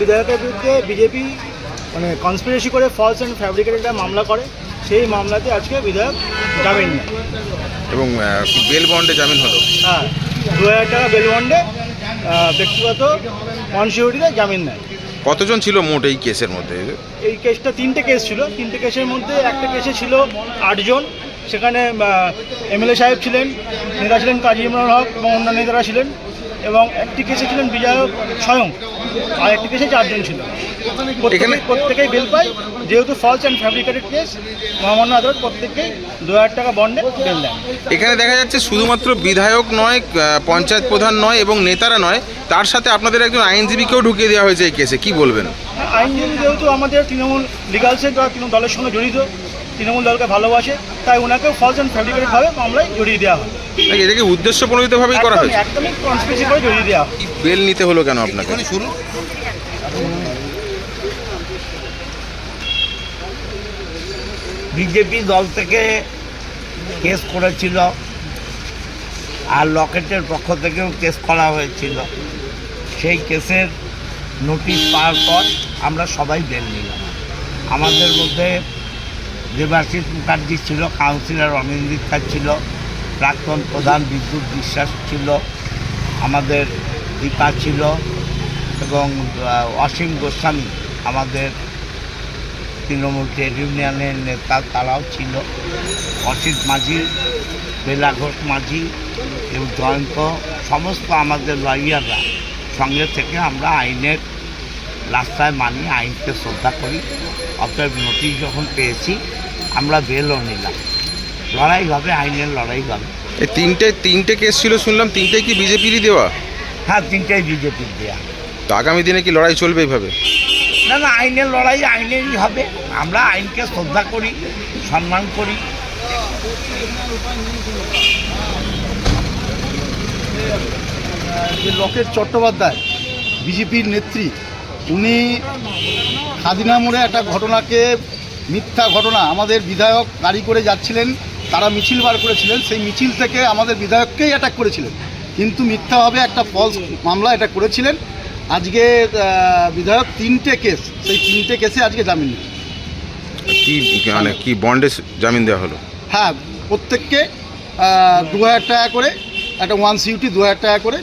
বিধায়কের বিরুদ্ধে বিজেপি মানে কনস্পিরেসি করে ফলস অ্যান্ড ফ্যাব্রিকেটেড একটা মামলা করে সেই মামলাতে আজকে বিধায়ক জামিন নেয়। এবং বেল বন্ডে জামিন হলো। হ্যাঁ দু হাজার টাকা বেল বন্ডে ব্যক্তিগত অনসিউরিটিতে জামিন নেয়। কতজন ছিল মোট এই কেসের মধ্যে? এই কেসটা তিনটে কেস ছিল। তিনটে কেসের মধ্যে একটা কেসে ছিল আটজন। সেখানে এমএলএ সাহেব ছিলেন নেতা ছিলেন কাজী ইমরান হক এবং অন্যান্য নেতারা ছিলেন। এবং একটি কেসে ছিলেন বিধায়ক স্বয়ং আর একটি কেসে চারজন ছিল। প্রত্যেকে এখানে- প্রত্যেকেই বেল পায় যেহেতু ফলস অ্যান্ড ফ্যাব্রিকেটেড কেস মহামান্য আদালত প্রত্যেককেই দু হাজার টাকা বন্ডে বেল দেন। এখানে দেখা যাচ্ছে শুধুমাত্র বিধায়ক নয় পঞ্চায়েত প্রধান নয় এবং নেতারা নয় তার সাথে আপনাদের একজন আইনজীবীকেও ঢুকিয়ে দেওয়া হয়েছে এই কেসে কি বলবেন? আইনজীবী যেহেতু আমাদের তৃণমূল লিগালসের দ্বারা তৃণমূল দলের সঙ্গে জড়িত তৃণমূল দলকে ভালোবাসে তাই ওনাকেও ফলস অ্যান্ড ফ্যাব্রিকেটেডভাবে মামলায় জড়িয়ে দেওয়া হয়। নাকি এটাকে উদ্দেশ্য প্রণোদিতভাবেই করা হয়েছে? একদমই কনস্পিরেসি করে জড়িয়ে দেওয়া বেল নিতে হলো কেন আপনাকে? বিজেপি দল থেকে কেস করেছিল আর লকেটের পক্ষ থেকেও কেস করা হয়েছিল। সেই কেসের নোটিশ পাওয়ার পর আমরা সবাই বেল নিলাম। আমাদের মধ্যে দেবাশিস মুখার্জি ছিল কাউন্সিলর অনিন্দিতা ছিল প্রাক্তন প্রধান বিদ্যুৎ বিশ্বাস ছিল, আমাদের দীপা ছিল এবং অসীম গোস্বামী, আমাদের তৃণমূল ট্রেড ইউনিয়নের নেতা তারাও ছিল। অসিত মাঝি, বেলা ঘোষ মাঝি এবং জয়ন্ত, সমস্ত আমাদের লয়াররা সঙ্গে থেকে আমরা আইনের রাস্তায় মানি আইনকে শ্রদ্ধা করি। অতএব নোটিশ যখন পেয়েছি, আমরা বেলও নিলাম। লড়াই হবে আইনের লড়াই হবে। এই তিনটে তিনটে কেস ছিল শুনলাম তিনটে কি বিজেপিরই দেওয়া? হ্যাঁ তিনটাই বিজেপির দেওয়া তো আগামী দিনে কি লড়াই চলবে এইভাবে না না আইনের লড়াই আইনেরই হবে। আমরা আইনকে শ্রদ্ধা করি সম্মান করি। যে লকেট চট্টোপাধ্যায় বিজেপির নেত্রী উনি খাদিনা মোড়ে একটা ঘটনাকে মিথ্যা ঘটনা আমাদের বিধায়ক গাড়ি করে যাচ্ছিলেন তারা মিছিল বার করেছিলেন সেই মিছিল থেকে আমাদের বিধায়ককেই অ্যাটাক করেছিলেন। কিন্তু মিথ্যাভাবে একটা ফলস মামলা এটা করেছিলেন। আজকে বিধায়ক তিনটে কেস সেই তিনটে কেসে আজকে জামিন কি মানে কি বন্ডে জামিন দেওয়া হলো? হ্যাঁ প্রত্যেককে দু হাজার টাকা করে একটা ওয়ান সিউটি দু হাজার টাকা করে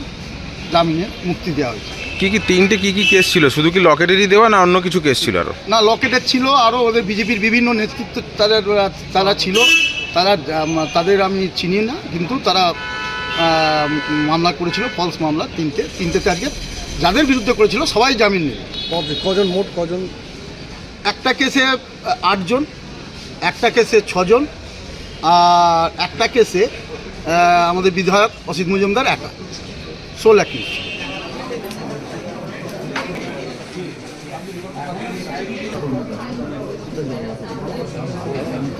জামিনে মুক্তি দেওয়া হয়েছে। কি কি তিনটে কি কি কেস ছিল? শুধু কি লকেটেরই দেওয়া না অন্য কিছু কেস ছিল আরও? না লকেটের ছিল আরও ওদের বিজেপির বিভিন্ন নেতৃত্ব তাদের তারা ছিল। তারা তাদের আমি চিনি না কিন্তু তারা মামলা করেছিল ফলস মামলা তিনটে তিনটেতে আজকে যাদের বিরুদ্ধে করেছিল সবাই জামিন নেই কজন মোট কজন? একটা কেসে আটজন একটা কেসে ছজন আর একটা কেসে আমাদের বিধায়ক অসিত মজুমদার একা। Soul accused